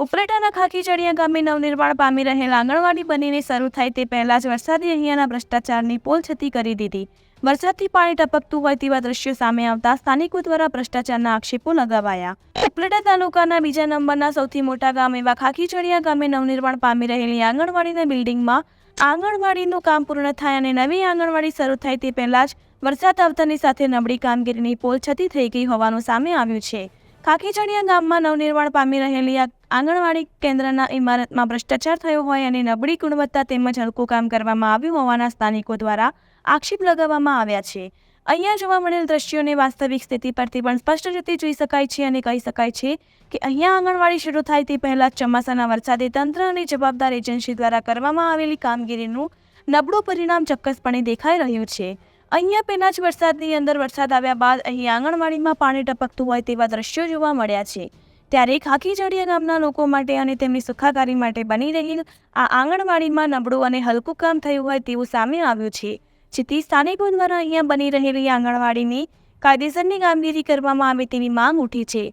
ઉપલેટાના ખાકીચડિયા ગામે નવનિર્માણ પામી રહેલ આંગણવાડી બનીને શરૂ થાય તે પહેલા જ વરસાદે અહીંયાના ભ્રષ્ટાચારની પોલ છતી કરી દીધી. વરસાદથી પાણી ટપકતું હોય તેવા દ્રશ્યો સામે આવતા સ્થાનિકો દ્વારા ભ્રષ્ટાચારના આક્ષેપો લગાવાયા. ઉપલેટા તાલુકાના બીજા નંબરના સૌથી મોટા ગામ એવા ખાકીચડિયા ગામે નવનિર્માણ પામી રહેલી આંગણવાડીના બિલ્ડિંગમાં આંગણવાડીનું કામ પૂર્ણ થાય અને નવી આંગણવાડી શરૂ થાય તે પહેલા જ વરસાદ આવતાની સાથે નબળી કામગીરીની પોલ છતી થઈ ગઈ હોવાનું સામે આવ્યું છે. ખાકીચડિયા ગામમાં નવનિર્માણ પામી રહેલી આંગણવાડી કેન્દ્રના ઇમારતમાં ભ્રષ્ટાચાર થયો હોય અને નબળી ગુણવત્તા તેમજ હલકું કામ કરવામાં આવ્યું હોવાના સ્થાનિકો દ્વારા આક્ષેપ લગાવવામાં આવ્યા છે. અહીંયા જોવા મળેલ દ્રશ્યોને વાસ્તવિક સ્થિતિ પરથી પણ સ્પષ્ટ રીતે જોઈ શકાય છે અને કહી શકાય છે કે અહીંયા આંગણવાડી શરૂ થાય તે પહેલાં ચોમાસાના વરસાદે તંત્ર અને જવાબદાર એજન્સી દ્વારા કરવામાં આવેલી કામગીરીનું નબળું પરિણામ ચોક્કસપણે દેખાઈ રહ્યું છે. અહીંયા પહેલા જ વરસાદની અંદર વરસાદ આવ્યા બાદ અહીં આંગણવાડીમાં પાણી ટપકતું હોય તેવા દ્રશ્યો જોવા મળ્યા છે. ત્યારે ખાખીજડિયા ગામના લોકો માટે અને તેમની સુખાકારી માટે બની રહેલ આ આંગણવાડીમાં નબળું અને હલકું કામ થયું હોય તેવું સામે આવ્યું છે. જેથી સ્થાનિકો દ્વારા અહીંયા બની રહેલી આંગણવાડીની કાયદેસરની કામગીરી કરવામાં આવે તેવી માંગ ઉઠી છે.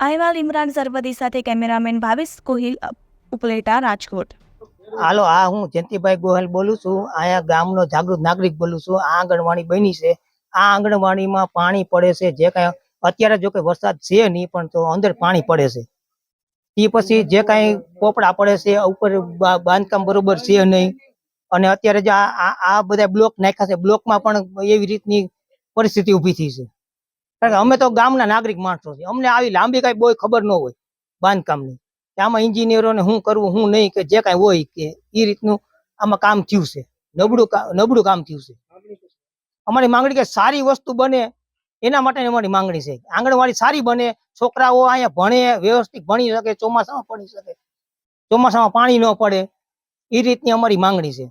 અહેવાલ ઇમરાન સરવદી સાથે કેમેરામેન ભાવેશ કોહિલ ઉપલેટા, રાજકોટ. હાલો આ હું જયંતિભાઈ ગોહિલ બોલું છું. અહીંયા ગામનો જાગૃત નાગરિક બોલું છું. આ આંગણવાડી બની છે. આ આંગણવાડીમાં પાણી પડે છે. જે કાંઈ અત્યારે જો કે વરસાદ છે નહીં, પણ તો અંદર પાણી પડે છે. એ પછી જે કાંઈ પોપડા પડે છે ઉપર બાંધકામ બરોબર છે નહીં. અને અત્યારે જે આ- આ બધા બ્લોક નાખ્યા છે, બ્લોકમાં પણ એવી રીતની પરિસ્થિતિ ઊભી થઈ છે. કારણ કે અમે તો ગામના નાગરિક માણસો છીએ. અમને આવી લાંબી કાંઈ બહુ ખબર ન હોય બાંધકામની. કે આમાં ઇન્જિનિયરોને શું કરવું, શું નહીં કે જે કાંઈ હોય કે એ રીતનું આમાં કામ થયું છે. નબળું નબળું કામ થયું છે. અમારી માંગણી કે સારી વસ્તુ બને, એના માટે અમારી માંગણી છે. આંગણવાડી સારી બને, છોકરાઓ અહીંયા ભણે, વ્યવસ્થિત ભણી શકે, ચોમાસામાં ભણી શકે, ચોમાસામાં પાણી ન પડે એ રીતની અમારી માંગણી છે.